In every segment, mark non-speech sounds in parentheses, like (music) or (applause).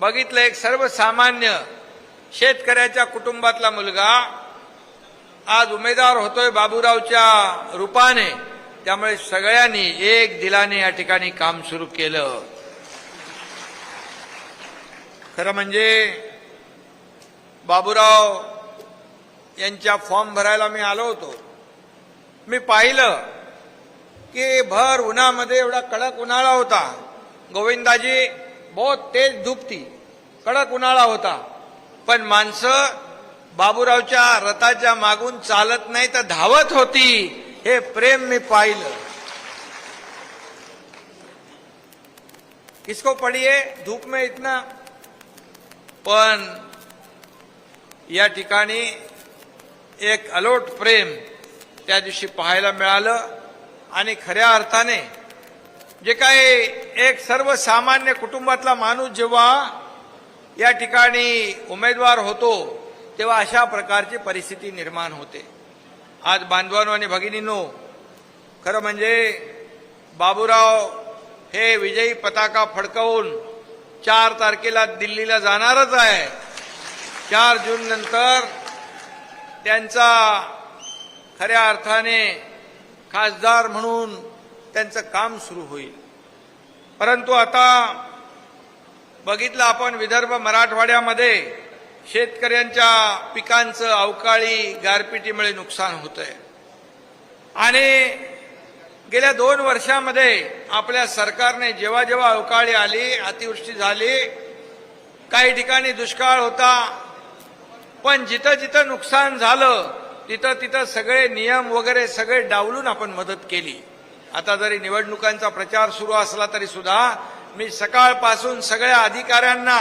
बघितलं एक सर्वसामान्य शेतकऱ्याच्या कुटुंबातला मुलगा आज उमेदवार होतोय बाबूरावच्या रूपाने. त्यामुळे सगळ्यांनी एक दिलाने या ठिकाणी काम सुरू केलं. खरं म्हणजे बाबूराव यांच्या फॉर्म भरायला मी आलो होतो. मी पाहिलं की भर उन्हामध्ये एवढा कडक उन्हाळा होता. गोविंदाजी बहुत तेज धुपती कडक उन्हाळा होता. पण माणसं बाबूरावच्या रथाच्या मागून चालत नाही तर धावत होती हे प्रेम मी पाहिलं. किसको पडिये? धूप में इतना. पण या ठिकाणी एक अलोट प्रेम त्या दिवशी पाहायला मिळालं आणि खऱ्या अर्थाने जे काही एक सर्वसामान्य कुटुंबातला माणूस जेव्हा या ठिकाणी उमेदवार होतो तेव्हा अशा प्रकारची परिस्थिती निर्माण होते. आज बांधवानो आणि भगिनींनो खरं म्हणजे बाबूराव हे विजयी पताका फडकवून चार तारखेला दिल्लीला जाणारच आहे. चार जून नंतर त्यांचा खऱ्या अर्थाने खासदार म्हणून त्यांचं काम सुरू होईल. परंतु आता बघितलं आपण विदर्भ मराठवाड्यामध्ये शेतकऱ्यांच्या पिकांचं अवकाळी गारपिटीमुळे नुकसान होत आहे आणि गेल्या दोन वर्षामध्ये आपल्या सरकारने जेव्हा जेव्हा अवकाळी आली अतिवृष्टी झाली काही ठिकाणी दुष्काळ होता पण जिथं जिथं नुकसान झालं तिथं तिथं सगळे नियम वगैरे सगळे डावलून आपण मदत केली. आता जरी निवडणुकांचा प्रचार सुरू असला तरी सुद्धा मी सकाळपासून सगळ्या अधिकाऱ्यांना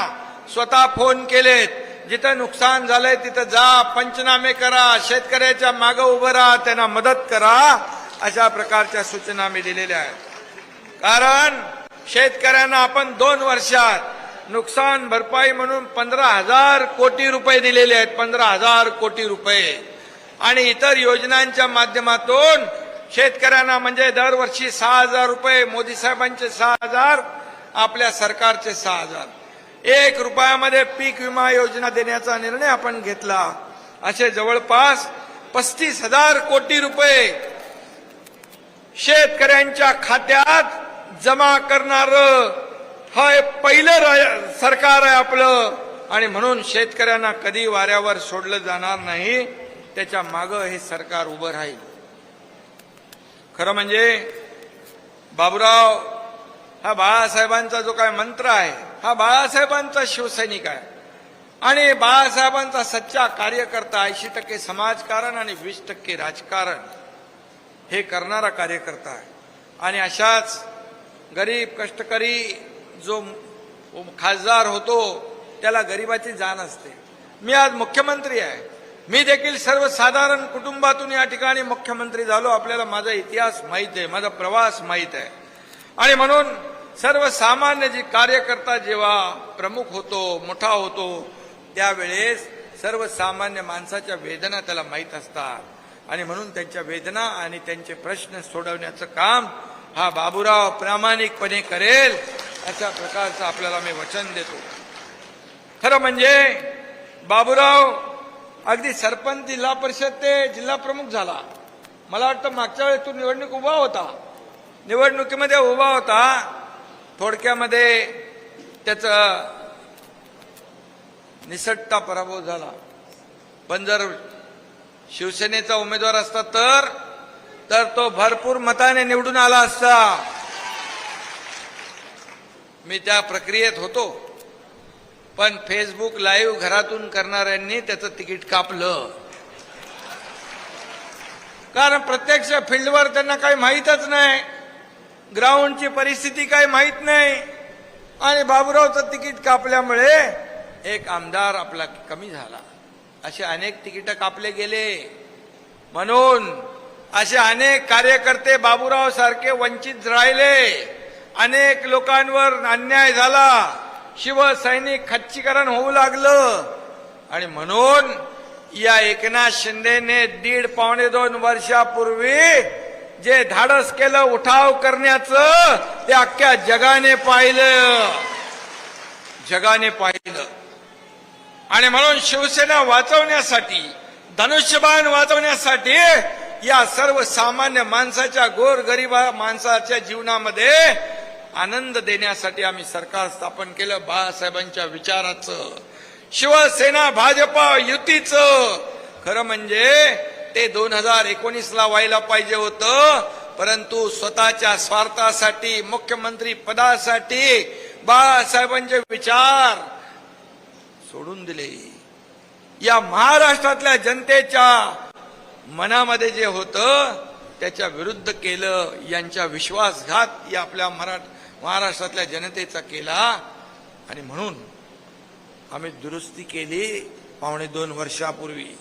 स्वतः फोन केलेत. जिथं नुकसान झालंय तिथं जा पंचनामे करा शेतकऱ्याच्या मागं उभं राहा त्यांना मदत करा अशा प्रकारच्या सूचना मी दिलेल्या आहेत. कारण शेतकऱ्यांना आपण दोन वर्षात नुकसान भरपाई म्हणून पंधरा हजार कोटी रुपये दिलेले आहेत पंधरा हजार कोटी रुपये. आणि इतर योजनांच्या माध्यमातून शेतकऱ्यांना म्हणजे दरवर्षी सहा हजार रुपये मोदी साहेबांचे सहा हजार आपल्या सरकारचे सहा हजार. एक रुपयामध्ये पीक विमा योजना देण्याचा निर्णय आपण घेतला. असे जवळपास पस्तीस हजार कोटी रुपये शेतकऱ्यांच्या खात्यात जमा करणार हे पहिलं सरकार आहे आपलं. आणि म्हणून शेतकऱ्यांना कधी वाऱ्यावर सोडलं जाणार नाही त्याच्या मागं हे सरकार उभं राहील. खरं म्हणजे बाबूराव हा बाळासाहेबांचा जो काय मंत्र आहे हा बाळासाहेबांचा शिवसैनिक आहे. आणि बाळासाहेबांचा सच्चा कार्यकर्ता ऐंशी टक्के समाजकारण आणि वीस टक्के राजकारण हे करणारा कार्यकर्ता आहे. आणि अशाच गरीब कष्टकरी जो खासदार होतो त्याला गरिबाची जाण असते. मी आज मुख्यमंत्री आहे. मी देखील सर्वसाधारण कुटुंबातून या ठिकाणी मुख्यमंत्री झालो. आपल्याला माझा इतिहास माहीत आहे माझा प्रवास माहीत आहे. आणि म्हणून सर्वसामान्य जी कार्यकर्ता जेव्हा प्रमुख होतो मोठा होतो त्यावेळेस सर्वसामान्य माणसाच्या वेदना त्याला माहीत असतात. आणि म्हणून त्यांच्या वेदना आणि त्यांचे प्रश्न सोडवण्याचं काम हा बाबूराव प्रामाणिकपणे करेल अशा प्रकारचं आपल्याला मी वचन देतो. खरं म्हणजे बाबूराव अगदी सरपंच जिल्हा परिषद ते जिल्हा प्रमुख झाला. मला वाटतं मागच्या वेळेस तो निवडणूक उभा होता. निवडणुकीमध्ये उभा होता. थोडक्यामध्ये त्याचं निसटता पराभव झाला. पण जर शिवसेनेचा उमेदवार असता तर तर तो भरपूर मताने निवडून आला असता. मी त्या प्रक्रियेत होतो. पण फेसबुक लाईव्ह घरातून करणाऱ्यांनी त्याचं तिकीट कापलं. कारण प्रत्यक्ष फील्डवर त्यांना काही माहीतच नाही. ग्राउंडची परिस्थिती काही माहीत नाही. आणि बाबूरावचं तिकीट कापल्यामुळे एक आमदार आपला कमी झाला. असे अनेक तिकीट कापले गेले. म्हणून असे अनेक कार्यकर्ते बाबूराव सारखे वंचित राहिले. अनेक लोकांवर अन्याय झाला. शिवसैनिक खच्चीकरण होऊ लागलं. आणि म्हणून या एकनाथ शिंदेने दीड पावणे दोन वर्षापूर्वी जे धाडस केलं उठाव करण्याचं ते अख्ख्या जगाने पाहिलं. जगाने पाहिलं. आणि म्हणून शिवसेना वाचवण्यासाठी धनुष्यबाण वाचवण्यासाठी या सर्व सामान्य माणसाच्या गोरगरीबा माणसाच्या जीवनामध्ये आनंद देण्यासाठी आम्ही सरकार स्थापन केलं. बाळासाहेबांच्या विचाराचं. शिवसेना भाजपा युतीचं. खरं म्हणजे ते दोन हजार एकोणीसला व्हायला पाहिजे होतं. परंतु स्वतःच्या स्वार्थासाठी मुख्यमंत्री पदासाठी बाळासाहेबांचे विचार सोडून दिले. या महाराष्ट्रातल्या जनतेच्या मनामध्ये जे होतं त्याच्या विरुद्ध केलं. यांच्या विश्वासघात या आपल्या मराठ महाराष्ट्रातल्या जनतेचा केला. आणि म्हणून आम्ही दुरुस्ती केली पावणे दोन वर्षापूर्वी.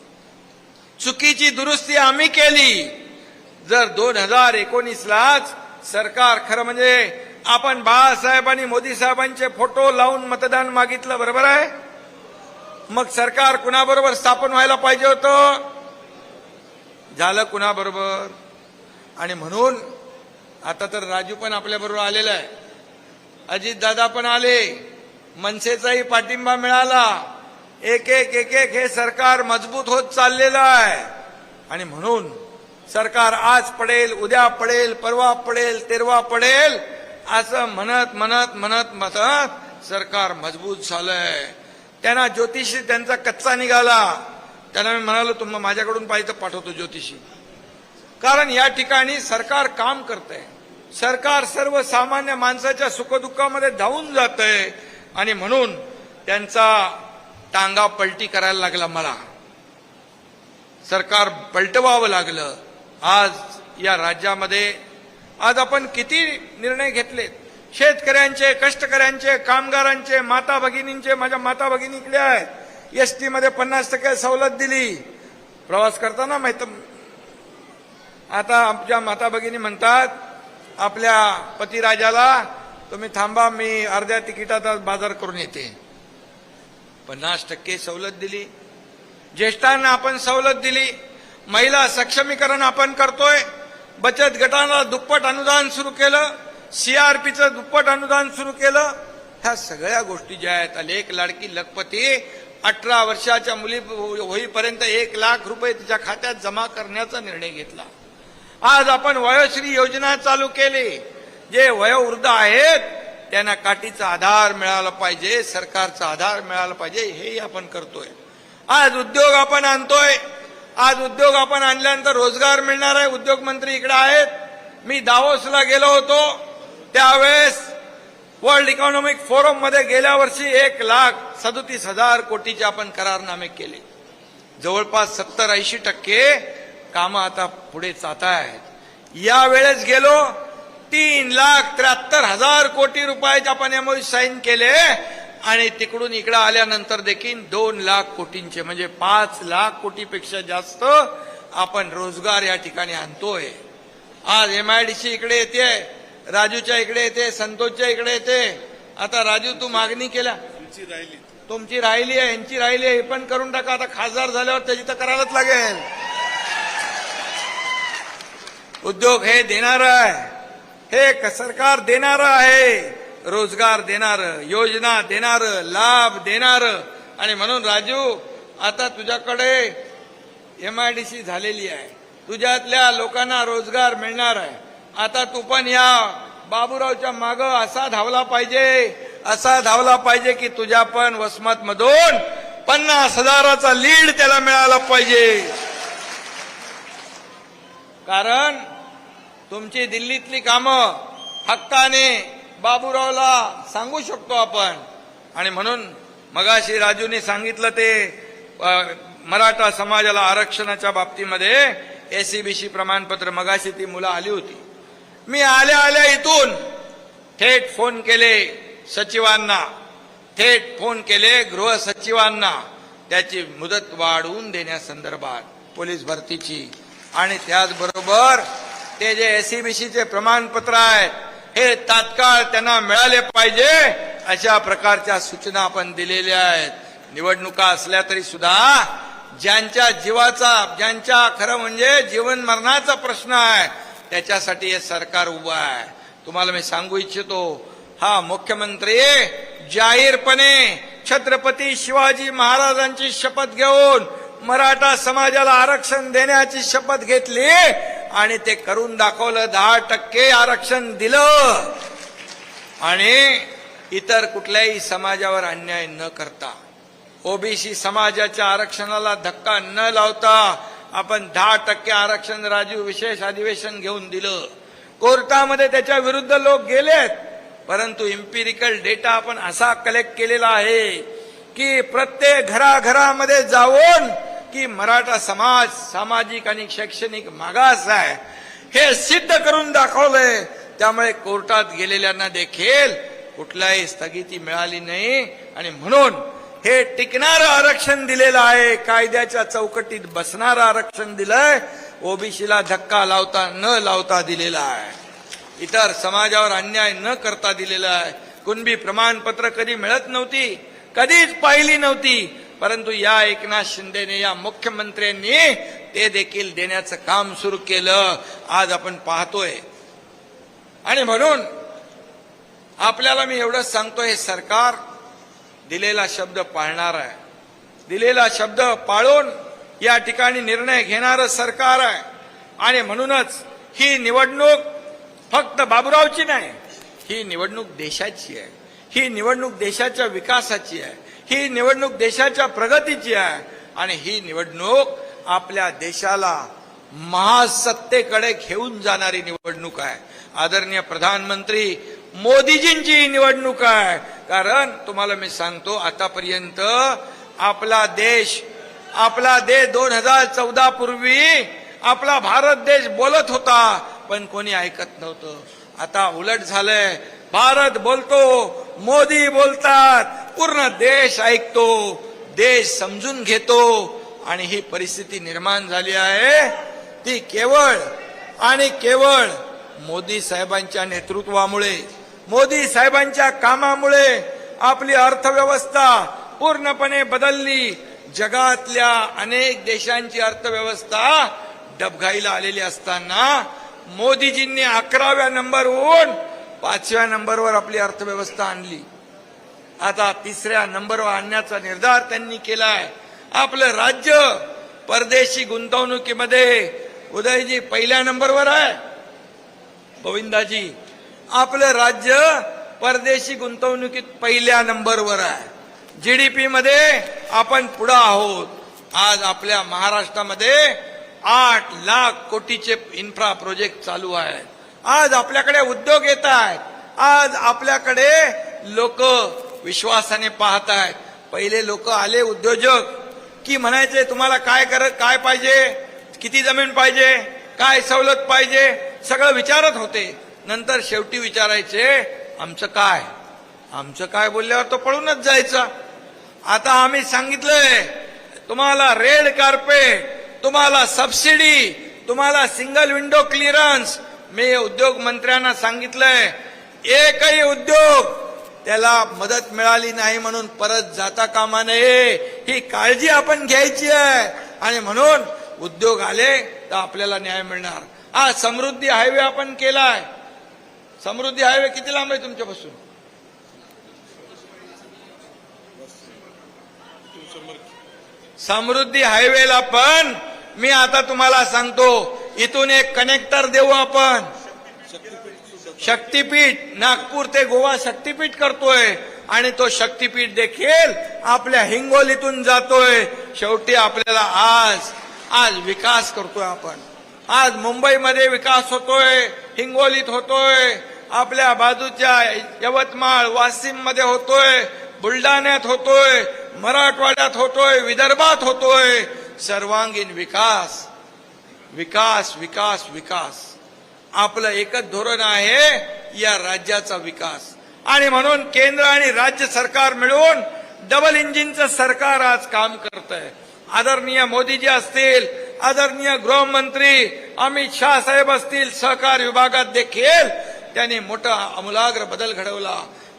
चुकीची दुरुस्ती आम्ही केली. जर दोन हजार एकोणीसलाच सरकार खरं म्हणजे आपण बाळासाहेब आणि मोदी साहेबांचे फोटो लावून मतदान मागितलं बरोबर आहे? मग सरकार कुणाबरोबर स्थापन व्हायला पाहिजे होतं? झालं कुणाबरोबर? आणि म्हणून आता तर राजू पण आपल्याबरोबर आलेला आहे. अजित दादा पण आले. मनसेचाही पाठिंबा मिळाला. एक एक एक एक हे सरकार मजबूत होत चाललेलं आहे. आणि म्हणून सरकार आज पडेल उद्या पडेल परवा पडेल तेरवा पडेल असं म्हणत म्हणत म्हणत म्हणत सरकार मजबूत झालंय. त्यांना ज्योतिषी त्यांचा कच्चा निघाला. त्यांना मी म्हणालो तुम्हाला माझ्याकडून पाहिजे तर पाठवतो ज्योतिषी. कारण या ठिकाणी सरकार काम करतंय. सरकार सर्वसामान्य माणसाच्या सुखदुःखामध्ये धावून जात आहे आणि म्हणून त्यांचा टांगा पलटी करायला लागला मला. सरकार पलटवावं लागलं. आज या राज्यामध्ये आज आपण किती निर्णय घेतलेत? शेतकऱ्यांचे कष्टकऱ्यांचे कामगारांचे माता भगिनींचे माझ्या माता भगिनी इकडे आहेत. एस टी मध्ये पन्नास टक्के सवलत दिली. प्रवास करताना माहीत आता आमच्या माता भगिनी म्हणतात आपल्या पतिराजाला तुम्ही थांबा मी अर्ध्या तिकिटाचा बाजार करून येते. पन्नास टक्के सवलत दिली. ज्येष्ठांना आपण सवलत दिली. महिला सक्षमीकरण आपण करतोय. बचत गटाला दुप्पट अनुदान सुरू केलं. सीआरपीचं दुप्पट अनुदान सुरू केलं. ह्या सगळ्या गोष्टी ज्या आहेत आणि एक लाडकी लखपती अठरा वर्षाच्या मुली हो- होईपर्यंत एक लाख रुपये तिच्या खात्यात जमा करण्याचा निर्णय घेतला. आज आपण वयोश्री योजना चालू केली. जे वयोवृद्ध आहेत त्यांना काठीचा आधार मिळाला पाहिजे सरकारचा आधार मिळाला पाहिजे हेही आपण करतोय. आज उद्योग आपण आणतोय. आज उद्योग आपण आणल्यानंतर रोजगार मिळणार आहे. उद्योग मंत्री इकडे आहेत. मी दावोसला गेलो होतो. त्यावेळेस वर्ल्ड इकॉनॉमिक फोरममध्ये गेल्या वर्षी एक लाख सदोतीस हजार कोटीचे आपण करारनामे केले. जवळपास सत्तर ऐंशी टक्के कामं आता पुढे जात आहेत या वेळेस गेलो तीन लाख त्र्याहत्तर हजार कोटी रुपयाचे आपण एमओयू साईन केले आणि तिकडून इकडे आल्यानंतर देखील दोन लाख कोटींचे म्हणजे पाच लाख कोटीपेक्षा जास्त आपण रोजगार या ठिकाणी आणतोय. आज एमआयडीसी इकडे येते राजूच्या इकडे येते संतोषच्या इकडे येते. आता राजू तू मागणी केल्या तुमची राहिली आहे यांची राहिली आहे हे पण करून टाका. आता खासदार झाल्यावर त्याची तर करायलाच लागेल. उद्योग हे देणार आहे. हे क- सरकार देणार आहे. रोजगार देणार योजना देणार लाभ देणार. आणि म्हणून राजू आता तुझ्याकडे एमआयडीसी झालेली आहे. तुझ्यातल्या लोकांना रोजगार मिळणार आहे. आता तू पण या बाबूरावच्या माग असा धावला पाहिजे असा धावला पाहिजे की तुझ्या पण वसमत मधून पन्नास हजाराचा लीड त्याला मिळाला पाहिजे. कारण तुमची दिल्लीतली कामं हक्काने बाबूरावला सांगू शकतो आपण. आणि म्हणून मगाशी राजूनी सांगितलं ते मराठा समाजाला आरक्षणाच्या बाबतीमध्ये एसीबीसी प्रमाणपत्र मगाशी ती मुलं आली होती. मी आल्या आल्या इथून थेट फोन केले सचिवांना. थेट फोन केले गृह सचिवांना. त्याची मुदत वाढवून देण्यासंदर्भात पोलीस भरतीची. आणि त्याचबरोबर ते जे एसीबीसीचे प्रमाणपत्र आहेत हे तात्काळ त्यांना मिळाले पाहिजे अशा प्रकारच्या सूचना आपण दिलेल्या आहेत. निवडणुका असल्या तरी सुद्धा ज्यांच्या जीवाचा ज्यांच्या खरं म्हणजे जीवन मरणाचा प्रश्न आहे त्याच्यासाठी हे सरकार उभं आहे. तुम्हाला मी सांगू इच्छितो हा मुख्यमंत्री जाहीरपणे छत्रपती शिवाजी महाराजांची शपथ घेऊन मराठा समाजाला आरक्षण देण्याची शपथ घेतली आणि ते करून दाखवलं दहा टक्के आरक्षण दिलं. आणि इतर कुठल्याही समाजावर अन्याय न करता ओबीसी समाजाच्या आरक्षणाला धक्का न लावता आपण दहा टक्के आरक्षण राजीव विशेष अधिवेशन घेऊन दिलं. कोर्टामध्ये त्याच्या विरुद्ध लोक गेलेत परंतु इम्पिरिकल डेटा आपण असा कलेक्ट केलेला आहे की प्रत्येक घराघरामध्ये जाऊन की मराठा समाज सामाजिक आणि शैक्षणिक मागास आहे. हे सिद्ध करून दाखवलंय. त्यामुळे कोर्टात गेलेल्यांना देखील कुठलाही स्थगिती मिळाली नाही. आणि म्हणून हे टिकणारं आरक्षण दिलेलं आहे. कायद्याच्या चौकटीत बसणारं आरक्षण दिलंय. ओबीसीला धक्का लावता न लावता दिलेला आहे. इतर समाजावर अन्याय न करता दिलेला आहे. कुणबी प्रमाणपत्र कधी मिळत नव्हती कधीच पाहिली नव्हती. परंतु या एकनाथ शिंदेने या मुख्यमंत्र्यांनी ते देखील देण्याचं काम सुरू केलं. आज आपण पाहतोय. आणि म्हणून आपल्याला मी एवढंच सांगतो हे सरकार दिलेला शब्द पाळणार आहे. दिलेला शब्द पाळून या ठिकाणी निर्णय घेणारं सरकार आहे. आणि म्हणूनच ही निवडणूक फक्त बाबुरावची नाही ही निवडणूक देशाची आहे. ही निवडणूक देशाच्या विकासाची आहे. ही निवडणूक देशाच्या प्रगतीची आहे. आणि ही निवडणूक आपल्या देशाला महासत्तेकडे घेऊन जाणारी निवडणूक आहे. आदरणीय प्रधानमंत्री मोदीजींची ही निवडणूक आहे. कारण तुम्हाला मी सांगतो आतापर्यंत आपला देश आपला देश दोन हजार चौदा पूर्वी आपला भारत देश बोलत होता पण कोणी ऐकत नव्हतं. आता उलट झालंय भारत बोलतो मोदी बोलतात. पूर्ण देश ऐकतो देश समजून घेतो. आणि ही परिस्थिती निर्माण झाली आहे. ती केवळ आणि केवळ मोदी साहेबांच्या नेतृत्वामुळे मोदी साहेबांच्या कामामुळे आपली अर्थव्यवस्था पूर्णपणे बदलली. जगातल्या अनेक देशांची अर्थव्यवस्था डबघाईला आलेली असताना मोदीजींनी अकराव्या नंबरहून पाचव्या नंबरवर आपली अर्थव्यवस्था आणली. आता तिसऱ्या नंबरवर आणण्याचा निर्धार त्यांनी केला आहे आपलं राज्य परदेशी गुंतवणुकीमध्ये उदयजी पहिल्या नंबरवर आहे. गोविंदाजी आपलं राज्य परदेशी गुंतवणुकीत पहिल्या नंबरवर आहे. जीडीपी मध्ये आपण पुढे आहोत. आज आपल्या महाराष्ट्रामध्ये आठ लाख कोटीचे इन्फ्रा प्रोजेक्ट चालू आहेत. आज आपल्याकडे उद्योग येत आहेत. आज आपल्याकडे लोक विश्वासाने पाहत आहेत. पहिले लोक आले उद्योजक की म्हणायचे तुम्हाला काय करत काय पाहिजे? किती जमीन पाहिजे? काय सवलत पाहिजे? सगळं विचारत होते. नंतर शेवटी विचारायचे आमचं काय? आमचं काय? बोलल्यावर तो पळूनच जायचा. आता आम्ही सांगितलंय तुम्हाला रेड कार्पेट तुम्हाला सबसिडी तुम्हाला सिंगल विंडो क्लिअरन्स मी उद्योग मंत्र्यांना सांगितलंय एकही उद्योग त्याला मदत मिळाली नाही म्हणून परत जाता कामा नये ही काळजी आपण घ्यायची आहे. आणि म्हणून उद्योग आले तर आपल्याला न्याय मिळणार. हा समृद्धी हायवे आपण केलाय. समृद्धी हायवे किती लांब आहे तुमच्यापासून? समृद्धी हायवेला पण मी आता तुम्हाला सांगतो इथून एक कनेक्टर देऊ आपण. शक्तीपीठ नागपूर ते गोवा शक्तीपीठ करतोय. आणि तो शक्तीपीठ देखील आपल्या हिंगोलीतून जातोय. शेवटी आपल्याला आज आज विकास करतोय आपण. आज मुंबईमध्ये विकास होतोय हिंगोलीत होतोय. आपल्या बाजूच्या यवतमाळ वाशिममध्ये होतोय बुलढाण्यात होतोय मराठवाड्यात होतोय विदर्भात होतोय. सर्वांगीण विकास विकास विकास विकास. आपलं एकच धोरण आहे या राज्याचा विकास. आणि म्हणून केंद्र आणि राज्य सरकार मिळून डबल इंजिनचं सरकार आज काम करत आहे आदरणीय मोदीजी असतील आदरणीय गृहमंत्री अमित शाह साहेब असतील सहकार विभागात देखील त्यांनी मोठा अमूलाग्र बदल घडवला.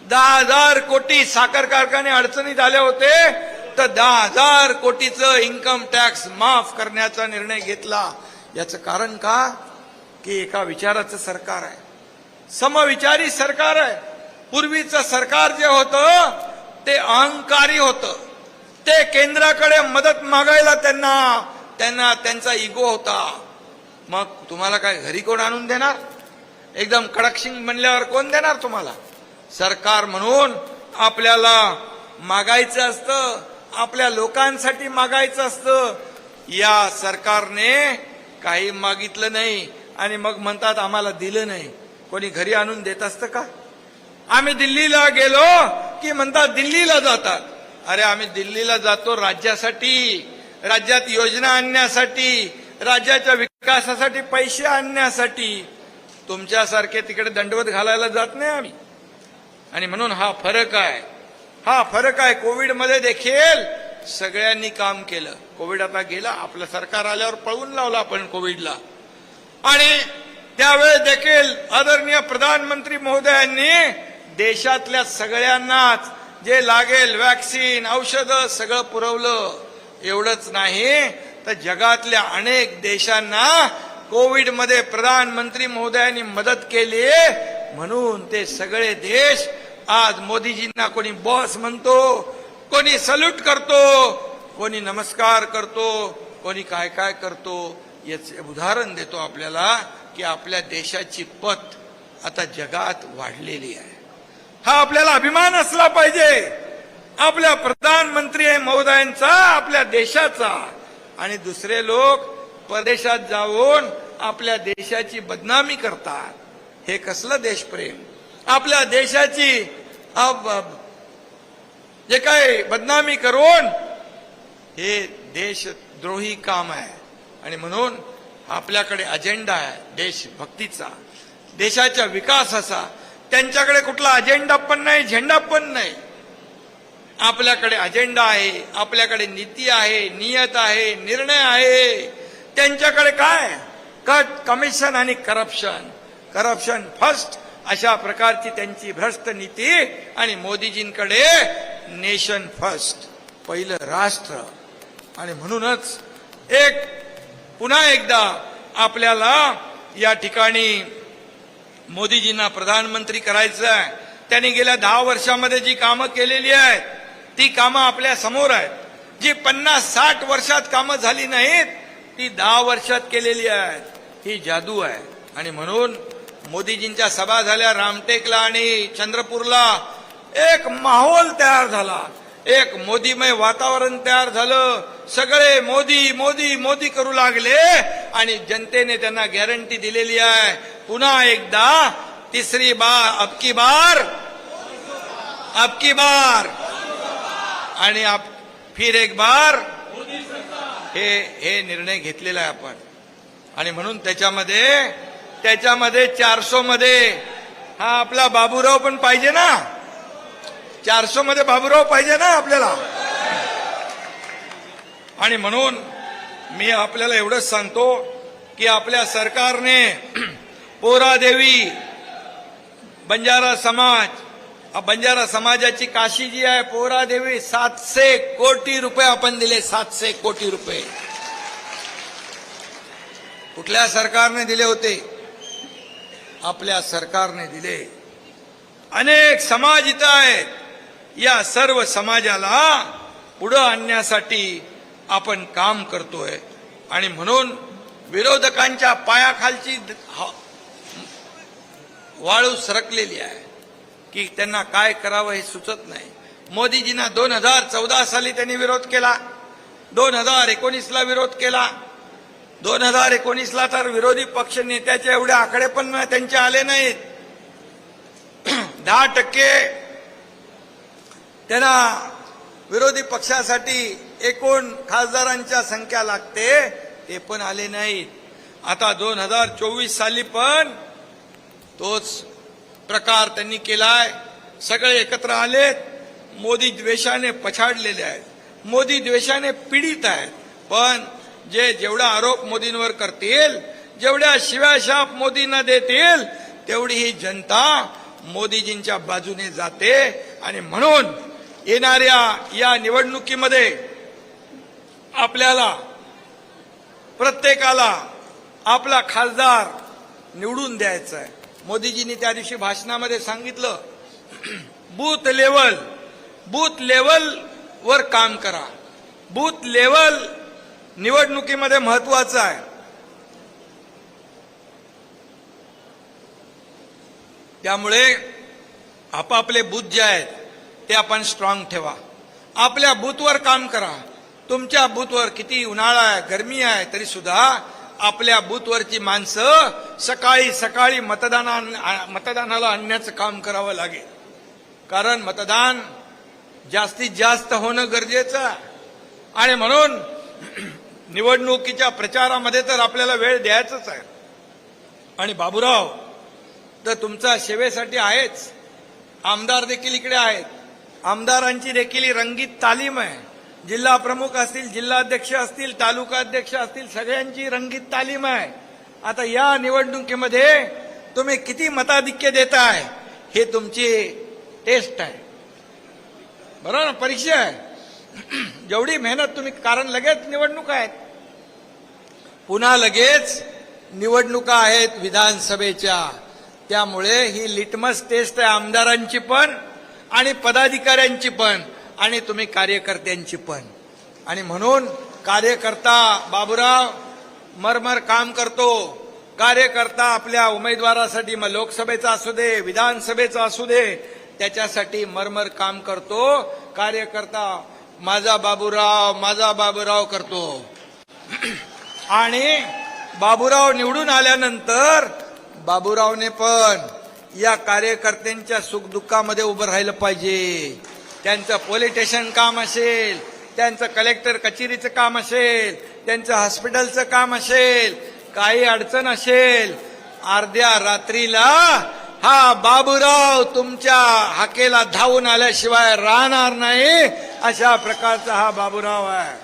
दहा हजार कोटी साखर कारखाने अडचणीत आले होते तर दहा हजार कोटीचं इन्कम टॅक्स माफ करण्याचा निर्णय घेतला. याचं कारण का? की एका विचाराचं सरकार आहे. समविचारी सरकार आहे. पूर्वीचं सरकार जे होतं ते अहंकारी होतं. ते केंद्राकडे मदत मागायला त्यांना त्यांना त्यांचा इगो होता. मग तुम्हाला काय घरी कोण आणून देणार? एकदम कडकशिंग म्हणल्यावर कोण देणार तुम्हाला? सरकार म्हणून आपल्याला मागायचं असतं आपल्या लोकांसाठी मागायचं असतं. या सरकारने काही मागितलं नाही आणि मग म्हणतात आम्हाला दिलं नाही. कोणी घरी आणून देत असतं का? आम्ही दिल्लीला गेलो की म्हणतात दिल्लीला जातात. अरे आम्ही दिल्लीला जातो राज्यासाठी राज्यात योजना आणण्यासाठी राज्याच्या विकासासाठी पैसे आणण्यासाठी. तुमच्यासारखे तिकडे दंडवत घालायला जात नाही आम्ही. आणि म्हणून हा फरक आहे. हा फरक आहे कोविडमध्ये देखील. सगळ्यांनी काम केलं. कोविड आता गेला आपलं सरकार आल्यावर पळवून लावलं आपण कोविडला आणि त्यावेळेस देखील आदरणीय प्रधानमंत्री महोदयांनी देशातल्या सगळ्यांनाच जे लागेल वॅक्सिन औषधं सगळं पुरवलं. एवढंच नाही तर जगातल्या अनेक देशांना कोविडमध्ये प्रधानमंत्री महोदयांनी मदत केली म्हणून ते सगळे देश आज मोदीजींना कोणी बॉस म्हणतो कोणी सल्यूट करतो कोणी नमस्कार करतो कोणी काय काय करतो याचे उदाहरण देतो आपल्याला की आपल्या देशाची पत आता जगात वाढलेली आहे. हा आपल्याला अभिमान असला पाहिजे. आपल्या प्रधानमंत्री महोदयांचा आपल्या देशाचा. आणि दुसरे लोक परदेशात जाऊन आपल्या देशाची बदनामी करतात. हे कसलं देशप्रेम? आपल्या देशाची अब- अब- जे काय बदनामी करून हे देशद्रोही काम आहे. आणि म्हणून आपल्याकडे अजेंडा आहे देशभक्तीचा देशाच्या विकासाचा. त्यांच्याकडे कुठला अजेंडा पण नाही झेंडा पण नाही. आपल्याकडे अजेंडा आहे आपल्याकडे नीती आहे नियत आहे निर्णय आहे. त्यांच्याकडे काय? कट कमिशन आणि करप्शन करप्शन फर्स्ट अशा प्रकारची त्यांची भ्रष्ट नीती आणि मोदीजींकडे नेशन फर्स्ट पहिलं राष्ट्र. आणि म्हणूनच एक पुन्हा एकदा आपल्याला या ठिकाणी मोदीजींना प्रधानमंत्री करायचं आहे. त्यांनी गेल्या दहा वर्षामध्ये जी कामं केलेली आहेत ती कामं आपल्यासमोर आहेत. जी पन्नास साठ वर्षात कामं झाली नाहीत ती दहा वर्षात केलेली आहेत. ही जादू आहे. आणि म्हणून मोदीजींच्या सभा झाल्या रामटेकला आणि चंद्रपूरला. एक माहोल तयार झाला. एक मोदीमय वातावरण तयार झालं. सगळे मोदी मोदी मोदी करू लागले आणि जनतेने त्यांना गॅरंटी दिलेली आहे. पुन्हा एकदा तिसरी बार अबकी बार अबकी बार. आणि आप फिर एक बार. हे हे निर्णय घेतलेला आहे आपण. आणि म्हणून त्याच्यामध्ये त्याच्यामध्ये चारशो मध्ये हा आपला बाबूराव पण पाहिजे ना? चारसो मध्ये बाबूराव पाहिजे ना आपल्याला. आणि म्हणून मी आपल्याला एवढंच सांगतो की आपल्या सरकारने पोरादेवी बंजारा समाज बंजारा समाजाची काशी जी आहे पोरादेवी सातशे कोटी रुपये आपण दिले सातशे कोटी रुपये. कुठल्या सरकारने दिले होते? आपल्या सरकारने दिले. अनेक समाज इथं आहेत. या सर्व समाजाला पुढं आणण्यासाठी आपण काम करतोय. आणि म्हणून विरोधकांच्या पायाखालची वाळू सरकलेली आहे. की त्यांना काय करावं हे सुचत नाही. मोदीजींना दोन हजार चौदा साली त्यांनी विरोध केला. दोन हजार एकोणीसला विरोध केला. दोन हजार एकोणीसला तर विरोधी पक्ष नेत्याचे एवढे आकडे पण त्यांचे आले नाहीत. (clears throat) दहा टक्के त्यांना विरोधी पक्षासाठी एकूण खासदारांच्या संख्या लागते ते पण आले नाहीत. आता दोन हजार चोवीस साली पण तोच प्रकार त्यांनी केलाय. सगळे एकत्र आलेत. मोदी द्वेषाने पछाडलेले आहेत. मोदी द्वेषाने पीडित आहेत. पण जे जेवढा आरोप मोदींवर करतील जेवढ्या शिव्याशाप मोदींना देतील तेवढी ही जनता मोदीजींच्या बाजूने जाते. आणि म्हणून येणाऱ्या या निवडणुकीमध्ये आपल्याला प्रत्येकाला आपला खासदार निवडून द्यायचा आहे. मोदीजींनी त्या दिवशी भाषणामध्ये सांगितलं बूथ लेवल बूथ लेवल वर काम करा. बूथ लेवल निवडणुकीमध्ये महत्वाचं आहे. त्यामुळे आपापले बूथ जे आहेत ते आपण स्ट्रॉंग ठेवा. आपल्या बूथवर काम करा. तुमच्या बूथवर किती उन्हाळा आहे गरमी आहे तरी सुद्धा आपल्या बूथवरची माणसं सकाळी सकाळी मतदाना मतदानाला आणण्याचं काम करावं लागेल. कारण मतदान जास्तीत जास्त होणं गरजेचं आणि म्हणून (clears throat) निवडणुकीच्या प्रचारामध्ये तर आपल्याला वेळ द्यायचाच आहे. आणि बाबूराव तर तुमचा सेवेसाठी आहेच. आमदार देखील इकडे आहेत. आमदारांची देखील रंगीत तालीम आहे. जिल्हा प्रमुख असतील जिल्हाध्यक्ष असतील तालुका अध्यक्ष असतील सगळ्यांची रंगीत तालीम आहे. आता या निवडणुकीमध्ये तुम्ही किती मताधिक्य देताय हे तुमची टेस्ट आहे. बरोबर ना परीक्षा आहे. (clears throat) जेवढी मेहनत तुम्ही कारण लगेच निवडणूक आहेत. पुन्हा लगेच निवडणुका आहेत विधानसभेच्या. त्यामुळे ही लिटमस टेस्ट आहे आमदारांची पण. आणि पदाधिकाऱ्यांची पण आणि तुम्ही कार्यकर्त्यांची पण. आणि म्हणून कार्यकर्ता बाबूराव मरमर काम करतो. कार्यकर्ता आपल्या उमेदवारासाठी मग लोकसभेचा असू दे विधानसभेचा असू दे त्याच्यासाठी मरमर काम करतो. कार्यकर्ता माझा बाबूराव माझा बाबूराव करतो. आणि बाबूराव निवडून आल्यानंतर बाबूरावने पण या कार्यकर्त्यांच्या सुखदुःखामध्ये उभं राहिलं पाहिजे. त्यांचं पोलीस स्टेशन काम असेल त्यांचं कलेक्टर कचेरीचं काम असेल त्यांचं हॉस्पिटलचं काम असेल काही अडचण असेल अर्ध्या रात्रीला हा बाबूराव तुमच्या हाकेला धावून आल्याशिवाय राहणार नाही अशा प्रकारचा हा बाबूराव आहे.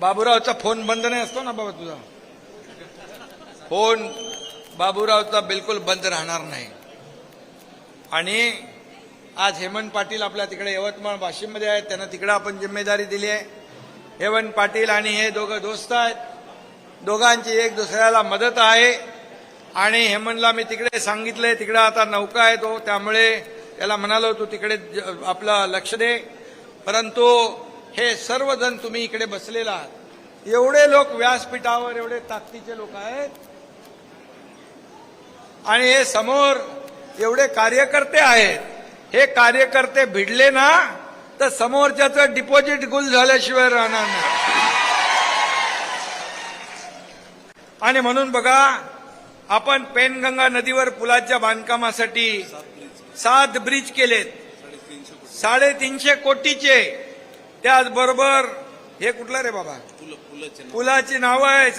बाबूरावचा फोन बंद नाही असतो ना बाबा तुझा? फोन बाबूरावचा बिलकुल बंद राहणार नाही. आणि आज हेमंत पाटील आपल्या तिकडे यवतमाळ वाशिममध्ये आहेत. त्यांना तिकडे आपण जिम्मेदारी दिली आहे. हेमंत पाटील आणि हे दोघं दोस्त आहेत. दोघांची एक दुसऱ्याला मदत आहे. आणि हेमंतला मी तिकडे सांगितलंय तिकडे आता नौका आहे तो त्यामुळे त्याला म्हणालो तू तिकडे ज- आपलं लक्ष दे. परंतु हे सर्वजण तुम्ही इकडे बसलेला आहात. एवढे लोक व्यासपीठावर एवढे ताकदीचे लोक आहेत. आणि हे समोर एवढे कार्यकर्ते आहेत. हे कार्यकर्ते भिडले ना तर समोरच्याचं डिपॉझिट गुल झाल्याशिवाय राहणार नाही. आणि म्हणून बघा आपण पेनगंगा नदीवर पुलाच्या बांधकामासाठी सात ब्रिज केलेत. साडेतीनशे कोटीचे. त्याचबरोबर हे कुठलं रे बाबा? पुलाची नावं. आहे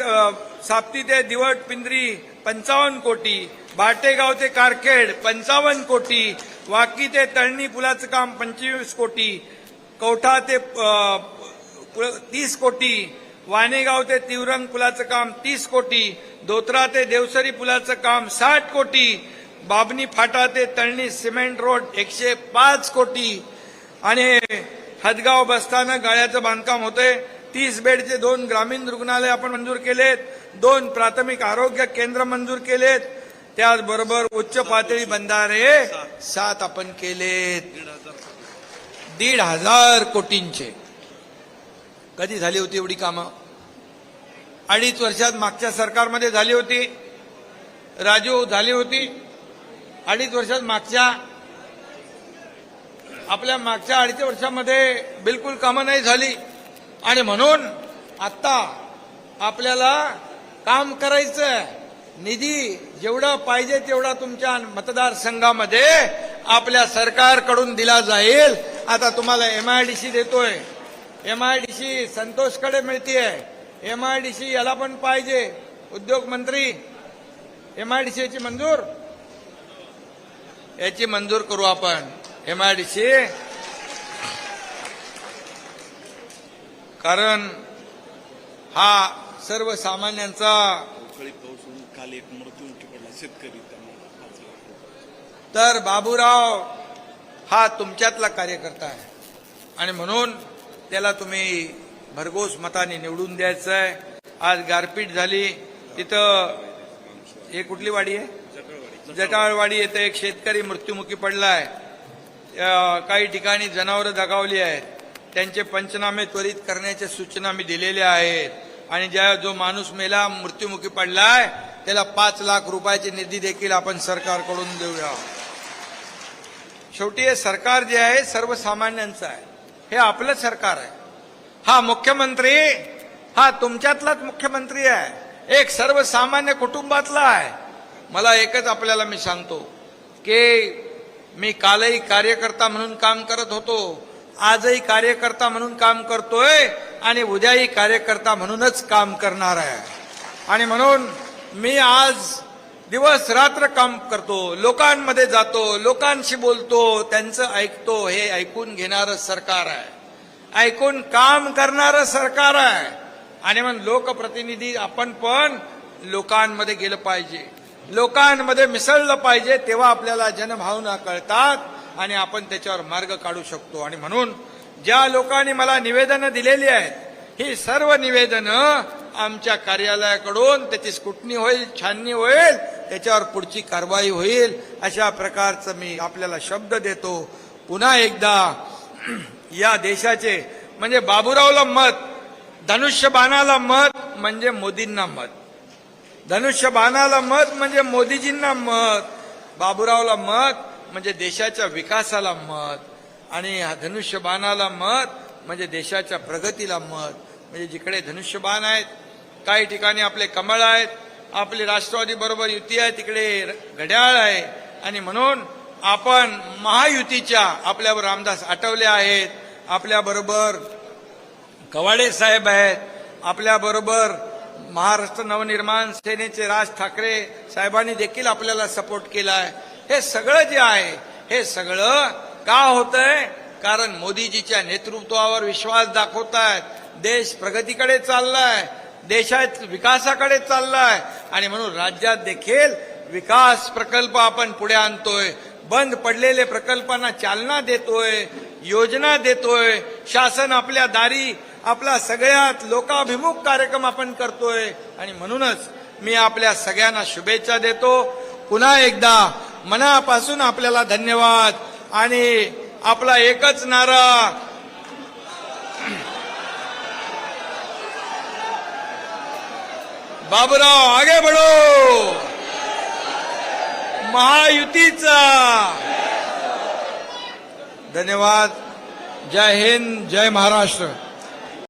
साप्ती ते दिवट पिंजरी पंचावन्न कोटी. बाटेगाव ते कारखेड पंचावन्न कोटी. वाकी ते तळणी पुलाचं काम पंचवीस कोटी. कवठा ते तीस कोटी. वाणेगाव ते तिवरंग पुलाचं काम तीस कोटी. दोतरा ते देवसरी पुलाचं काम साठ कोटी. बाबनी फाटा ते तळणी सिमेंट रोड एकशे पाच कोटी. आणि हदगाव बसताना गाळ्याचं बांधकाम होतंय. तीस बेडचे दोन ग्रामीण रुग्णालय आपण मंजूर केलेत. दोन प्राथमिक आरोग्य केंद्र मंजूर केलेत. त्याचबरोबर उच्च पातळी बंधारे सात आपण केलेत. दीड हजार कोटींचे. कधी झाली होती एवढी कामं? अडीच वर्षात मागच्या सरकारमध्ये झाली होती. राजू झाली होती. अडीच वर्षात मागच्या आपल्या मागच्या अडीच वर्षामध्ये बिलकुल कामं नाही झाली. आणि म्हणून आता आपल्याला काम करायचं आहे. निधी जेवढा पाहिजे तेवढा तुमच्या मतदारसंघामध्ये आपल्या सरकारकडून दिला जाईल. आता तुम्हाला एमआयडीसी देतोय. एमआयडीसी संतोषकडे मिळतीये. एमआयडीसी याला पण पाहिजे. उद्योग मंत्री एमआयडीसी याची मंजूर? याची मंजूर करू आपण. एमआयडीसी कारण हा सर्वसामान्यांचा काल एक मृत्यूमुखी पडला शेतकरी त्यामुळे तर बाबूराव हा तुमच्यातला कार्यकर्ता आहे. आणि म्हणून त्याला तुम्ही भरघोस मताने निवडून द्यायचं आहे आज गारपीट झाली. तिथं हे कुठली वाडी आहे? जटाळवाडी येथे एक शेतकरी मृत्युमुखी पडला आहे काही ठिकाणी जनावरं दगावली आहेत. त्यांचे पंचनामे त्वरित करण्याच्या सूचना मी दिलेल्या आहेत. आणि ज्या जो माणूस मेला मृत्युमुखी पडलाय त्याला पाच लाख रुपयाची निधी देखील आपण सरकारकडून देऊया. शेवटी हे सरकार जे आहे सर्वसामान्यांचं आहे. हे आपलं सरकार आहे. हा मुख्यमंत्री हा तुमच्यातलाच मुख्यमंत्री आहे. एक सर्वसामान्य कुटुंबातला आहे. मला एकच आपल्याला मी सांगतो की मी कालही कार्यकर्ता म्हणून काम करत होतो आजही कार्यकर्ता म्हणून काम करतोय आणि उद्याही कार्यकर्ता म्हणूनच काम करणार आहे. आणि म्हणून मी आज दिवस रात्र काम करतो लोकांमध्ये जातो लोकांशी बोलतो त्यांचं ऐकतो हे ऐकून घेणारं सरकार आहे. ऐकून काम करणारं सरकार आहे. आणि मग लोकप्रतिनिधी आपण पण लोकांमध्ये गेलं पाहिजे. लोकांमध्ये मिसळलं पाहिजे तेव्हा आपल्याला जनभावना कळतात आणि आपण त्याच्यावर मार्ग काढू शकतो. आणि म्हणून ज्या लोकांनी मला निवेदनं दिलेली आहेत ही सर्व निवेदनं आमच्या कार्यालयाकडून त्याची स्कुटनी होईल छाननी होईल त्याच्यावर पुढची कारवाई होईल अशा प्रकारचं मी आपल्याला शब्द देतो. पुन्हा एकदा या देशाचे म्हणजे बाबूरावला मत धनुष्यबाणाला मत म्हणजे मोदींना मत. धनुष्यबाणाला मत म्हणजे मोदीजींना मत बाबूरावला मत म्हणजे देशाच्या विकासाला मत आणि हा धनुष्यबाणाला मत म्हणजे देशाच्या प्रगतीला मत. म्हणजे जिकडे धनुष्यबाण आहेत काही ठिकाणी आपले कमळ आहेत आपली राष्ट्रवादी बरोबर युती आहे तिकडे घड्याळ आहे. आणि म्हणून आपण महायुतीच्या आपल्यावर रामदास आठवले आहेत आपल्याबरोबर कवाडे साहेब आहेत आपल्याबरोबर महाराष्ट्र नवनिर्माण सेनेचे राज ठाकरे साहेबांनी देखील आपल्याला सपोर्ट केला आहे हे सगळं जे आहे हे सगळं का होतंय? कारण मोदीजीच्या नेतृत्वावर विश्वास दाखवतायत. देश प्रगतीकडे चाललाय. देशात विकासाकडे चाललाय. आणि म्हणून राज्यात देखील विकास प्रकल्प आपण पुढे आणतोय. बंद पडलेले प्रकल्पांना चालना देतोय योजना देतोय. शासन आपल्या दारी आपला सगळ्यात लोकाभिमुख कार्यक्रम आपण करतोय. आणि म्हणूनच मी आपल्या सगळ्यांना शुभेच्छा देतो. पुन्हा एकदा मनापासून आपल्याला धन्यवाद. आणि आपला एकच नारा बाबूराव आगे बढो. महायुतीचा. धन्यवाद. जय हिंद जय महाराष्ट्र.